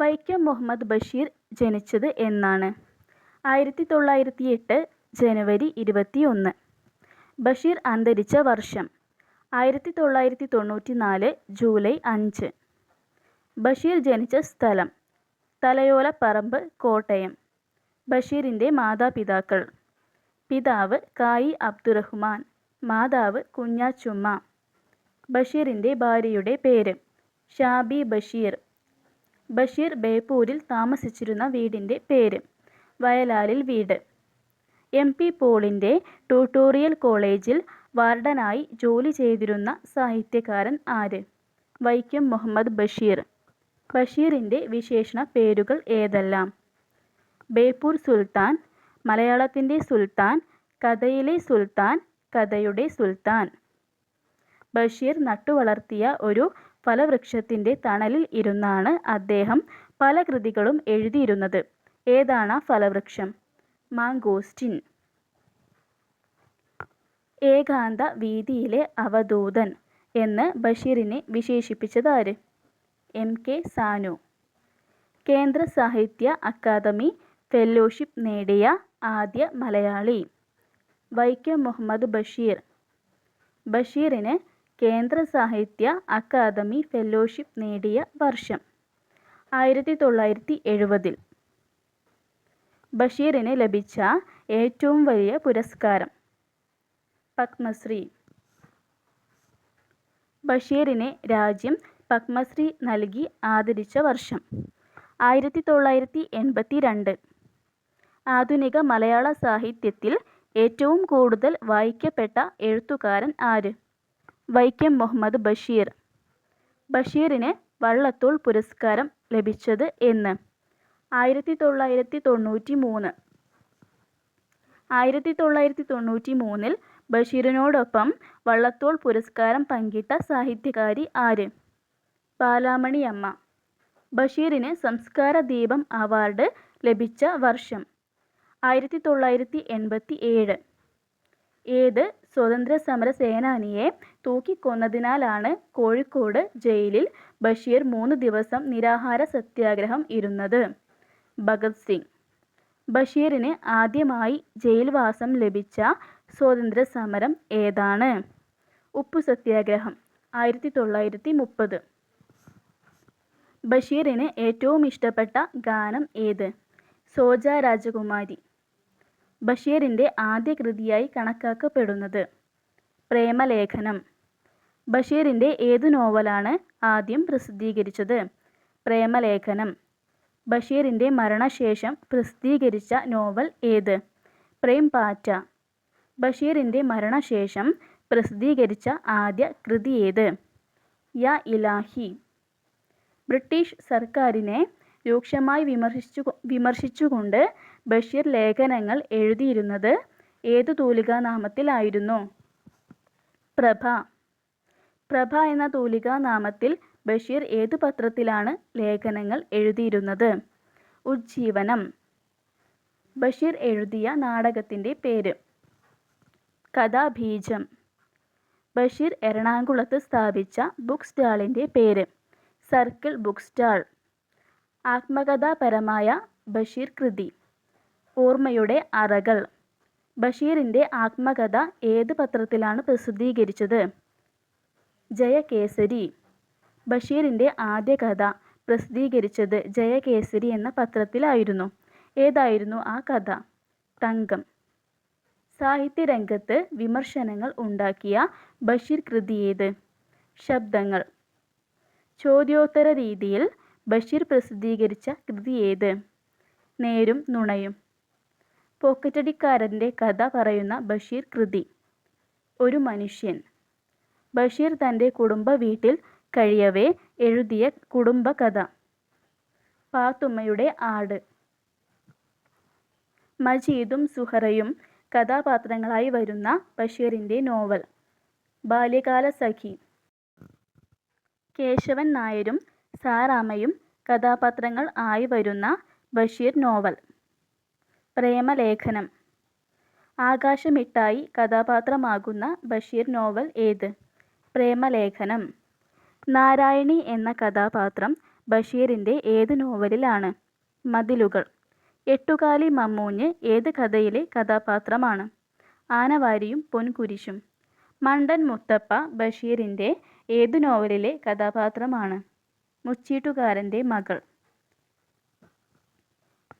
വൈക്കം മുഹമ്മദ് ബഷീർ ജനിച്ചത് എന്നാണ്. ആയിരത്തി തൊള്ളായിരത്തി എട്ട് ജനുവരി ഇരുപത്തി ഒന്ന് ബഷീർ അന്തരിച്ച വർഷം ആയിരത്തി തൊള്ളായിരത്തി തൊണ്ണൂറ്റി നാല് ജൂലൈ അഞ്ച്. ബഷീർ ജനിച്ച സ്ഥലം തലയോലപ്പറമ്പ് കോട്ടയം. ബഷീറിന്റെ മാതാപിതാക്കൾ. പിതാവ് കായി അബ്ദുറഹ്മാൻ മാതാവ് കുഞ്ഞാച്ചുമ്മ ബഷീറിന്റെ ഭാര്യയുടെ പേര് ഷാബി ബഷീർ. ബഷീർ ബേപ്പൂരിൽ താമസിച്ചിരുന്ന വീടിന്റെ പേര്. വയലാലിൽ വീട്. എം പി പോളിന്റെ ട്യൂട്ടോറിയൽ കോളേജിൽ വാർഡനായി ജോലി ചെയ്തിരുന്ന സാഹിത്യകാരൻ ആര്? വൈക്കം മുഹമ്മദ് ബഷീർ. ബഷീറിന്റെ വിശേഷണ പേരുകൾ ഏതെല്ലാം? ബേപ്പൂർ സുൽത്താൻ മലയാളത്തിന്റെ സുൽത്താൻ കഥയിലെ സുൽത്താൻ കഥയുടെ സുൽത്താൻ. ബഷീർ നട്ടുവളർത്തിയ ഒരു ഫലവൃക്ഷത്തിന്റെ തണലിൽ ഇരുന്നാണ് അദ്ദേഹം പല കൃതികളും എഴുതിയിരുന്നത്. ഏതാണ് ഫലവൃക്ഷം? മാങ്കോസ്റ്റിൻ. ഏകാന്ത വീതിയിലെ അവധൂതൻ എന്ന് ബഷീറിനെ വിശേഷിപ്പിച്ചത് ആര് എം കെ സാനു. കേന്ദ്ര സാഹിത്യ അക്കാദമി ഫെല്ലോഷിപ്പ് നേടിയ ആദ്യ മലയാളി. വൈക്കം മുഹമ്മദ് ബഷീർ. ബഷീറിന് കേന്ദ്ര സാഹിത്യ അക്കാദമി ഫെലോഷിപ്പ് നേടിയ വർഷം. ആയിരത്തി തൊള്ളായിരത്തി എഴുപതിൽ ബഷീറിന് ലഭിച്ച ഏറ്റവും വലിയ പുരസ്കാരം. പത്മശ്രീ. ബഷീറിനെ രാജ്യം പത്മശ്രീ നൽകി ആദരിച്ച വർഷം. ആയിരത്തി തൊള്ളായിരത്തി എൺപത്തി രണ്ട് ആധുനിക മലയാള സാഹിത്യത്തിൽ ഏറ്റവും കൂടുതൽ വായിക്കപ്പെട്ട എഴുത്തുകാരൻ ആര്? വൈക്കം മുഹമ്മദ് ബഷീർ. ബഷീറിന് വള്ളത്തോൾ പുരസ്കാരം ലഭിച്ചത് എന്ന്. ആയിരത്തി തൊള്ളായിരത്തി തൊണ്ണൂറ്റി മൂന്ന് ആയിരത്തി തൊള്ളായിരത്തി തൊണ്ണൂറ്റി മൂന്നിൽ ബഷീറിനോടൊപ്പം വള്ളത്തോൾ പുരസ്കാരം പങ്കിട്ട സാഹിത്യകാരി ആര്? ബാലാമണിയമ്മ. ബഷീറിന് സംസ്കാര ദീപം അവാർഡ് ലഭിച്ച വർഷം ആയിരത്തി തൊള്ളായിരത്തി എൺപത്തി ഏഴ് ഏത് സ്വതന്ത്ര സമര സേനാനിയെ തൂക്കിക്കൊന്നതിനാലാണ് കോഴിക്കോട് ജയിലിൽ ബഷീർ മൂന്ന് ദിവസം നിരാഹാര സത്യാഗ്രഹം ഇരുന്നത്? ഭഗത് സിംഗ്. ബഷീറിന് ആദ്യമായി ജയിൽവാസം ലഭിച്ച സ്വാതന്ത്ര്യ സമരം ഏതാണ്? ഉപ്പു സത്യാഗ്രഹം ആയിരത്തി തൊള്ളായിരത്തി മുപ്പത് ബഷീറിന് ഏറ്റവും ഇഷ്ടപ്പെട്ട ഗാനം ഏത്? സോജ രാജകുമാരി. ബഷീറിന്റെ ആദ്യ കൃതിയായി കണക്കാക്കപ്പെടുന്നത്. പ്രേമലേഖനം. ബഷീറിന്റെ ഏതു നോവലാണ് ആദ്യം പ്രസിദ്ധീകരിച്ചത്? പ്രേമലേഖനം. ബഷീറിന്റെ മരണശേഷം പ്രസിദ്ധീകരിച്ച നോവൽ ഏത്? പ്രേം പാറ്റ ബഷീറിന്റെ മരണശേഷം പ്രസിദ്ധീകരിച്ച ആദ്യ കൃതി ഏത്? യാ ഇലാഹി. ബ്രിട്ടീഷ് സർക്കാരിനെ രൂക്ഷമായി വിമർശിച്ചു വിമർശിച്ചുകൊണ്ട് ബഷീർ ലേഖനങ്ങൾ എഴുതിയിരുന്നത് ഏതു തൂലികാനാമത്തിലായിരുന്നു പ്രഭ. പ്രഭ എന്ന തൂലികാനാമത്തിൽ ബഷീർ ഏതു പത്രത്തിലാണ് ലേഖനങ്ങൾ എഴുതിയിരുന്നത്? ഉജ്ജീവനം. ബഷീർ എഴുതിയ നാടകത്തിന്റെ പേര്. കഥാബീജം. ബഷീർ എറണാകുളത്ത് സ്ഥാപിച്ച ബുക്ക് സ്റ്റാളിന്റെ പേര്. സർക്കിൾ ബുക്ക് സ്റ്റാൾ ആത്മകഥാപരമായ ബഷീർ കൃതി. ഓർമ്മയുടെ അറകൾ. ബഷീറിന്റെ ആത്മകഥ ഏത് പത്രത്തിലാണ് പ്രസിദ്ധീകരിച്ചത്? ജയകേസരി. ബഷീറിന്റെ ആദ്യ കഥ പ്രസിദ്ധീകരിച്ചത് ജയകേസരി എന്ന പത്രത്തിലായിരുന്നു. ഏതായിരുന്നു ആ കഥ? തങ്കം. സാഹിത്യരംഗത്ത് വിമർശനങ്ങൾ ഉണ്ടാക്കിയ ബഷീർ കൃതി ഏത് ശബ്ദങ്ങൾ. ചോദ്യോത്തര രീതിയിൽ ബഷീർ പ്രസിദ്ധീകരിച്ച കൃതി ഏത്? നേരും നുണയും. പോക്കറ്റടിക്കാരന്റെ കഥ പറയുന്ന ബഷീർ കൃതി. ഒരു മനുഷ്യൻ. ബഷീർ തന്റെ കുടുംബ വീട്ടിൽ കഴിയവേ എഴുതിയ കുടുംബ കഥ. പാത്തുമ്മയുടെ ആട്. മജീദും സുഹറയും കഥാപാത്രങ്ങളായി വരുന്ന ബഷീറിന്റെ നോവൽ. ബാല്യകാല സഖി കേശവൻ നായരും സാറാമ്മയും കഥാപാത്രങ്ങൾ ആയി വരുന്ന ബഷീർ നോവൽ. പ്രേമലേഖനം. ആകാശമിട്ടായി കഥാപാത്രമാകുന്ന ബഷീർ നോവൽ ഏത്? പ്രേമലേഖനം. നാരായണി എന്ന കഥാപാത്രം ബഷീറിന്റെ ഏത് നോവലിലാണ്? മതിലുകൾ. എട്ടുകാലി മമ്മൂഞ്ഞ് ഏത് കഥയിലെ കഥാപാത്രമാണ്? ആനവാരിയും പൊൻകുരിശും. മണ്ടൻ മുത്തപ്പ ബഷീറിന്റെ ഏതു നോവലിലെ കഥാപാത്രമാണ്? മുച്ചീട്ടുകാരന്റെ മകൾ.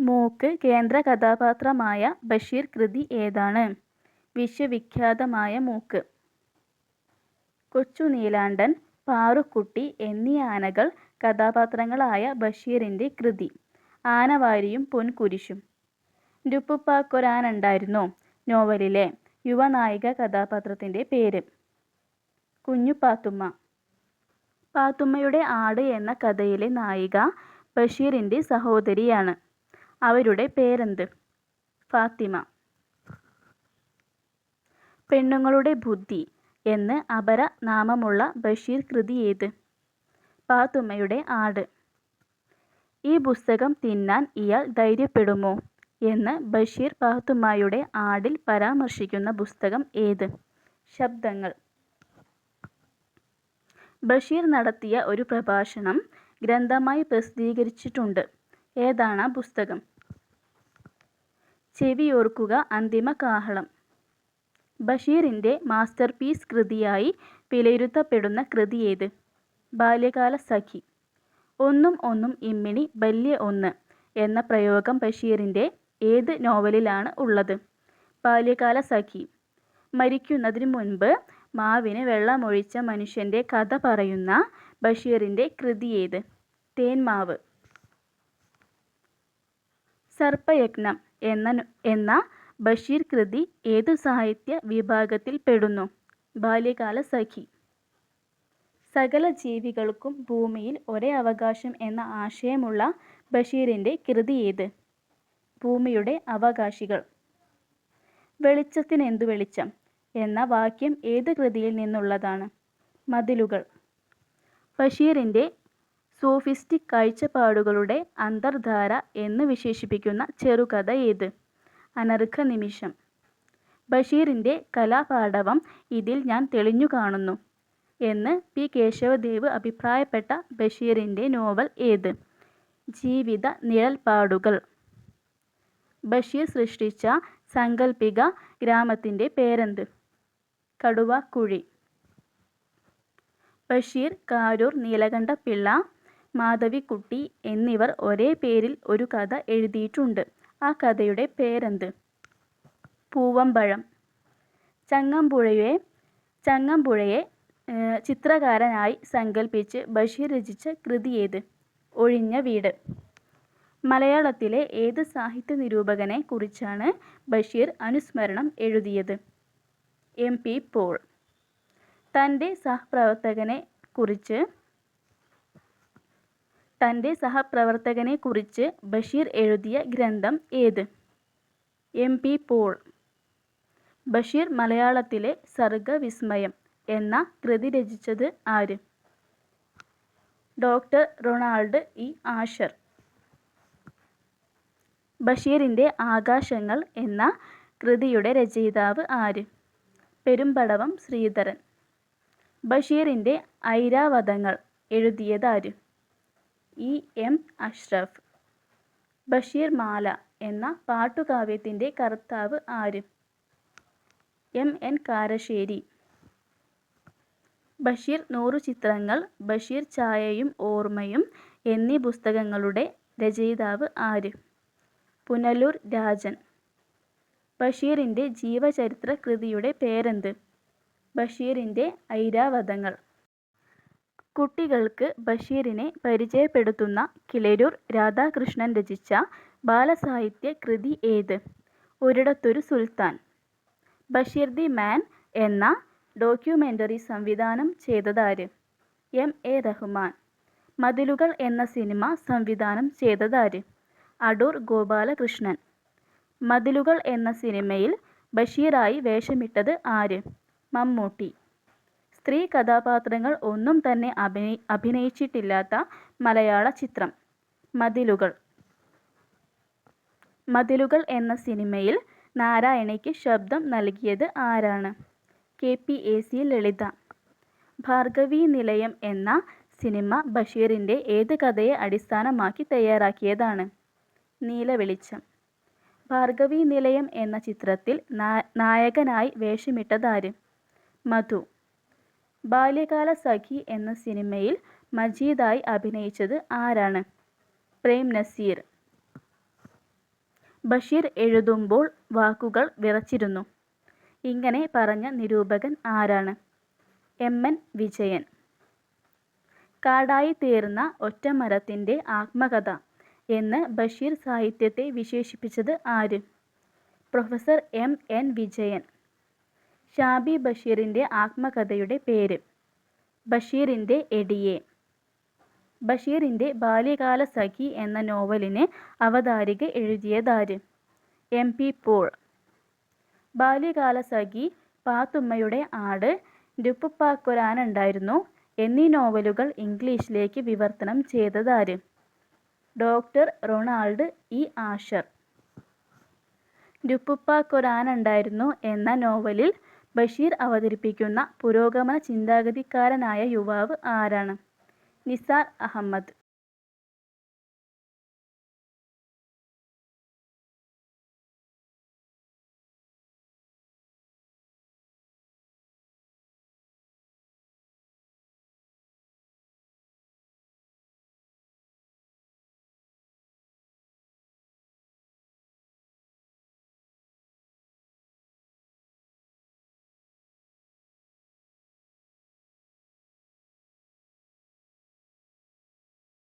മൂക്ക് കേന്ദ്ര കഥാപാത്രമായ ബഷീർ കൃതി ഏതാണ്? വിശ്വവിഖ്യാതമായ മൂക്ക്. കൊച്ചു നീലാണ്ടൻ പാറുക്കുട്ടി എന്നീ ആനകൾ കഥാപാത്രങ്ങളായ ബഷീറിന്റെ കൃതി. ആനവാരിയും പൊൻകുരിശും. രുപ്പുപ്പാക്കൊരാനുണ്ടായിരുന്നോ നോവലിലെ യുവനായിക കഥാപാത്രത്തിന്റെ പേര്. കുഞ്ഞു പാത്തുമ്മ പാത്തുമ്മയുടെ ആട് എന്ന കഥയിലെ നായിക ബഷീറിന്റെ സഹോദരിയാണ്. അവരുടെ പേരെന്ത്? ഫാത്തിമ. പെണ്ണുങ്ങളുടെ ബുദ്ധി എന്ന് അപര നാമമുള്ള ബഷീർ കൃതി ഏത്? പാത്തുമ്മയുടെ ആട്. ഈ പുസ്തകം തിന്നാൻ ഇയാൾ ധൈര്യപ്പെടുമോ എന്ന് ബഷീർ പാത്തുമ്മയുടെ ആടിൽ പരാമർശിക്കുന്ന പുസ്തകം ഏത്? ശബ്ദങ്ങൾ. ബഷീർ നടത്തിയ ഒരു പ്രഭാഷണം ഗ്രന്ഥമായി പ്രസിദ്ധീകരിച്ചിട്ടുണ്ട്. ഏതാണ് പുസ്തകം? ചെവിയോർക്കുക അന്തിമ കാഹളം. ബഷീറിന്റെ മാസ്റ്റർ പീസ് കൃതിയായി വിലയിരുത്തപ്പെടുന്ന കൃതി ഏത്? ബാല്യകാല സഖി. ഒന്നും ഒന്നും ഇമ്മിണി ബല്യ ഒന്ന് എന്ന പ്രയോഗം ബഷീറിന്റെ ഏത് നോവലിലാണ് ഉള്ളത്? ബാല്യകാല സഖി. മരിക്കുന്നതിന് മുൻപ് മാവിന് വെള്ളമൊഴിച്ച മനുഷ്യന്റെ കഥ പറയുന്ന ബഷീറിന്റെ ഏത്? തേന്മാവ് സർപ്പയജ്ഞം എന്ന എന്ന ബഷീർ കൃതി ഏതു സാഹിത്യ വിഭാഗത്തിൽ പെടുന്നു? ബാല്യകാല സഖി. സകല ജീവികൾക്കും ഭൂമിയിൽ ഒരേ അവകാശം എന്ന ആശയമുള്ള ബഷീറിന്റെ കൃതി ഏത്? ഭൂമിയുടെ അവകാശികൾ. വെളിച്ചത്തിനെന്തു വെളിച്ചം? എന്ന വാക്യം ഏത് കൃതിയിൽ നിന്നുള്ളതാണ്? മതിലുകൾ. ബഷീറിന്റെ സോഫിസ്റ്റിക് കാഴ്ചപ്പാടുകളുടെ അന്തർധാര എന്ന് വിശേഷിപ്പിക്കുന്ന ചെറുകഥ ഏത്? അനർഘ നിമിഷം. ബഷീറിന്റെ കലാപാഠവം ഇതിൽ ഞാൻ തെളിഞ്ഞു കാണുന്നു എന്ന് പി. കേശവദേവ് അഭിപ്രായപ്പെട്ട ബഷീറിന്റെ നോവൽ ഏത്? ജീവിത നിഴൽപ്പാടുകൾ. ബഷീർ സൃഷ്ടിച്ച സാങ്കല്പിക ഗ്രാമത്തിന്റെ പേരെന്ത്? കടുവാക്കുഴി ബഷീർ കാരൂർ നീലകണ്ഠപിള്ള മാധവിക്കുട്ടി എന്നിവർ ഒരേ പേരിൽ ഒരു കഥ എഴുതിയിട്ടുണ്ട്. ആ കഥയുടെ പേരെന്ത്? പൂവമ്പഴം. ചങ്ങമ്പുഴയെ ചങ്ങമ്പുഴയെ ചിത്രകാരനായി സങ്കല്പിച്ച് ബഷീർ രചിച്ച കൃതി ഏത്? ഒഴിഞ്ഞ വീട്. മലയാളത്തിലെ ഏത് സാഹിത്യ നിരൂപകനെ കുറിച്ചാണ് ബഷീർ അനുസ്മരണം എഴുതിയത്? M P Paul. തന്റെ സഹപ്രവർത്തകനെ കുറിച്ച് തന്റെ സഹപ്രവർത്തകനെ കുറിച്ച് ബഷീർ എഴുതിയ ഗ്രന്ഥം ഏത്? M P Paul. ബഷീർ മലയാളത്തിലെ സർഗവിസ്മയം എന്ന കൃതി രചിച്ചത് ആര്? Doctor Ronald E Asher. ബഷീറിന്റെ ആകാശങ്ങൾ എന്ന കൃതിയുടെ രചയിതാവ് ആര്? പെരുമ്പടവം ശ്രീധരൻ. ബഷീറിന്റെ ഐരാവതങ്ങൾ എഴുതിയതാര്? ഇ. എം. അഷ്റഫ്. ബഷീർ മാല എന്ന പാട്ടുകാവ്യത്തിന്റെ കർത്താവ് ആര്? എം. എൻ. കാരശ്ശേരി. ബഷീർ നൂറു ചിത്രങ്ങൾ ബഷീർ ഛായയും ഓർമ്മയും എന്നീ പുസ്തകങ്ങളുടെ രചയിതാവ് ആര്? പുനലൂർ രാജൻ. ബഷീറിന്റെ ജീവചരിത്ര കൃതിയുടെ പേരെന്ത്? ബഷീറിന്റെ ഐരാവതങ്ങൾ. കുട്ടികൾക്ക് ബഷീറിനെ പരിചയപ്പെടുത്തുന്ന കിളരൂർ രാധാകൃഷ്ണൻ രചിച്ച ബാലസാഹിത്യ കൃതി ഏത്? ഒരിടത്തൊരു സുൽത്താൻ. ബഷീർ ദി മാൻ എന്ന ഡോക്യുമെന്ററി സംവിധാനം ചെയ്തതാര്? എം. എ. റഹ്മാൻ. മതിലുകൾ എന്ന സിനിമ സംവിധാനം ചെയ്തതാര്? അടൂർ ഗോപാലകൃഷ്ണൻ. മതിലുകൾ എന്ന സിനിമയിൽ ബഷീറായി വേഷമിട്ടത് ആര്? മമ്മൂട്ടി. സ്ത്രീ കഥാപാത്രങ്ങൾ ഒന്നും തന്നെ അഭിനയി അഭിനയിച്ചിട്ടില്ലാത്ത മലയാള ചിത്രം. മതിലുകൾ. മതിലുകൾ എന്ന സിനിമയിൽ നാരായണിക്ക് ശബ്ദം നൽകിയത് ആരാണ്? K P A C Lalitha. Bhargavi Nilayam എന്ന സിനിമ ബഷീറിന്റെ ഏത് കഥയെ അടിസ്ഥാനമാക്കി തയ്യാറാക്കിയതാണ്? നീലവെളിച്ചം. ഭാർഗവീനിലയം എന്ന ചിത്രത്തിൽ നായകനായി വേഷമിട്ടതാര്? മധു. ബാല്യകാല സഖി എന്ന സിനിമയിൽ മജീദായി അഭിനയിച്ചത് ആരാണ്? പ്രേം നസീർ ബഷീർ എഴുതുമ്പോൾ വാക്കുകൾ വിറച്ചിരുന്നു. ഇങ്ങനെ പറഞ്ഞ നിരൂപകൻ ആരാണ്? എം. എൻ. വിജയൻ. കാടായി തീർന്ന ഒറ്റമരത്തിന്റെ ആത്മകഥ എന്ന് ബഷീർ സാഹിത്യത്തെ വിശേഷിപ്പിച്ചത് ആര്? Professor M. N. Vijayan. Shabi ബഷീറിന്റെ ആത്മകഥയുടെ പേര്? ബഷീറിന്റെ എടിയെ. ബഷീറിന്റെ ബാല്യകാലസഖി എന്ന നോവലിന് അവതാരിക എഴുതിയതാര്? എം. പി. പോൾ. ബാല്യകാല സഖി പാത്തുമ്മയുടെ ആട്, ലുപ്പുപ്പാക്കൊരാനണ്ടായിരുന്നു എന്നീ നോവലുകൾ ഇംഗ്ലീഷിലേക്ക് വിവർത്തനം ചെയ്തതാര്? ഡോ. Ronald E. ആഷർ. ലുപ്പുപ്പാക്കൊരാനണ്ടായിരുന്നു എന്ന നോവലിൽ ബഷീർ അവതരിപ്പിക്കുന്ന പുരോഗമന ചിന്താഗതിക്കാരനായ യുവാവ് ആരാണ്? നിസാർ അഹമ്മദ്.